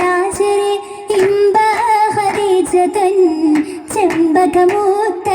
രാജരെ ഇമ്പ ഹരിജതൻ ചെമ്പകമൂത്തല്ലോ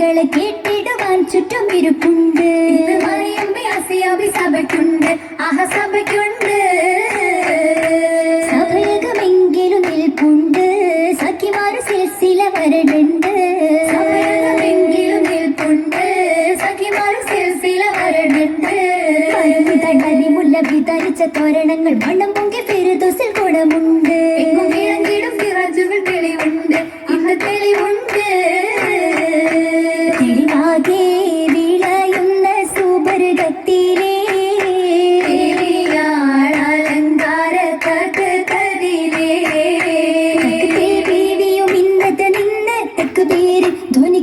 കഥകളെ കേട്ടിടുവാൻ ചുറ്റും ഇരിപ്പുണ്ട്. സഭയ്ക്കുണ്ട് ആഹ സഭയ്ക്കുണ്ട്. സഭയകമെങ്കിലും നിൽപ്പുണ്ട്. സഖിമാര് സിൽസില വരടുണ്ട്. സഭയകമെങ്കിലും നിൽപ്പുണ്ട്. സഖിമാര് സിൽസില വരടുണ്ട്. തണ്ണലിമുല്ല വിതരിച്ച തോരണങ്ങൾ വണ്ണം പൊങ്കി പെരുദോസിൽ കുടമുണ്ട്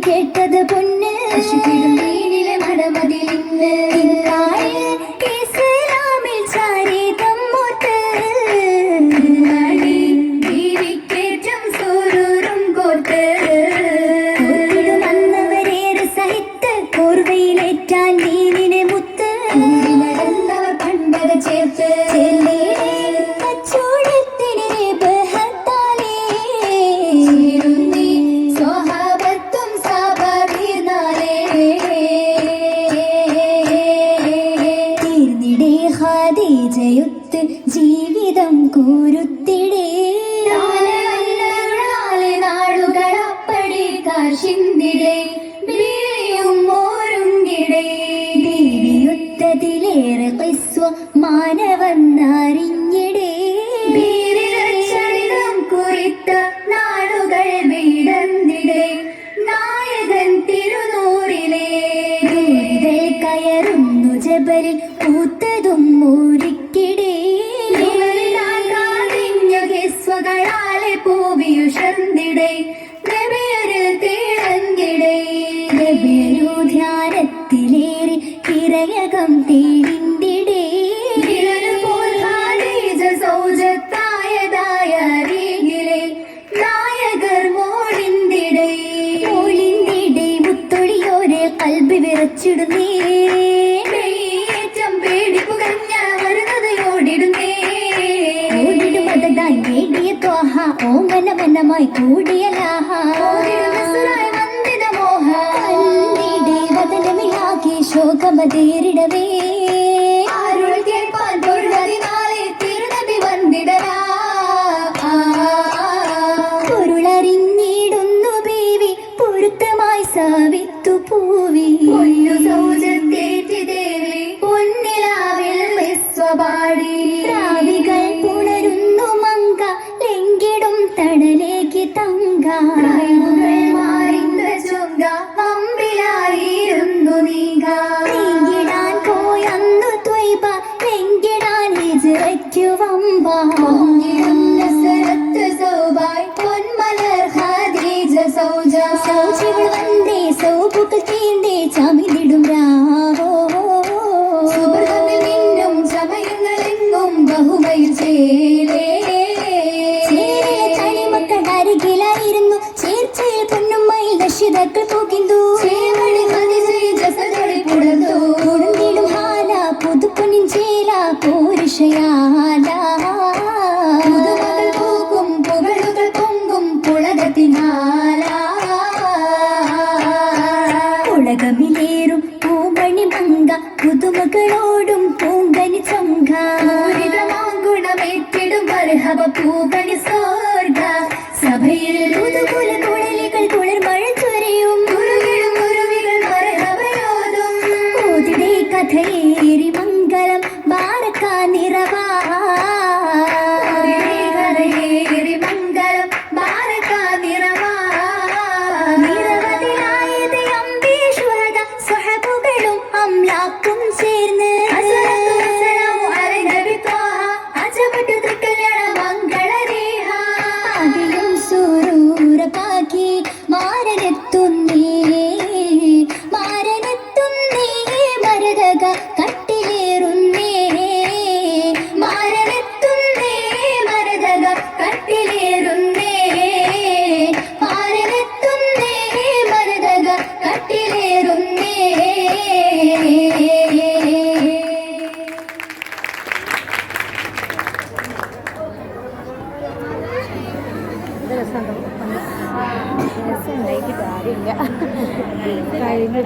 കേട്ടത് പൊന്ന്. നീനിലെ മടമതിലിന്ന് ഇസ്ലാമിൽ ചാരിതം മുത്ത്. ജീവിക്കേറ്റം സൂരൂരും കോർത്ത്. വന്നവരേറെ സഹിത്ത്. കോർവയിലേറ്റാൻ നീനിനെ മുത്ത്. നടന്നവർ പണ്ടക ചേർത്ത്. കച്ചോടത്തിന് ഹാദീജയുത്ത് ജീവിതം കൂരുത്തിടേ. നാടുകളപ്പടി കാശിന്തിടേ ബീവിയും മോരുങ്കിടേ ബീവിയുത്തതിലേറെ ക്രിസ്വ മാനവന്നറിഞ്ഞിടേ. ബീരിലച്ചരിതം കുറിത്ത നാടുകൾ വീടന്നിടേ നായകൻ തിരുനൂറിലേ. കയറുന്നു ജബലിൽ വിറച്ചിടുന്നേ. പേടി പുകഞ്ഞ വരുന്നത് ഓടിടുന്നേ ഓടിടുമതായി നേടിയ ത്വാഹ. ഓമന മനമായി കൂടിയ ശോകമതേറിടവേ അരുൾ കേൾപ്പാൻ പൊരുളറിനാലെ തിരുനബി വന്നിടരാ. പൊരുളറിഞ്ഞിടുന്നു ബേവി പൊരുത്തമായി സാവിത്തു പൂവി പൂരുഷയാല പൂകും പുകളുകൾ പൊങ്കും പുളകത്തിനാല പുളകമിലേറും പൂമണി മങ്ക പുതുമകളോടും പൂങ്കനി ചങ്ക ഗുണമെറ്റിടും പൂകണി സഭയിൽ പുതുകുലം കാര്യമില്ല. കഴിഞ്ഞു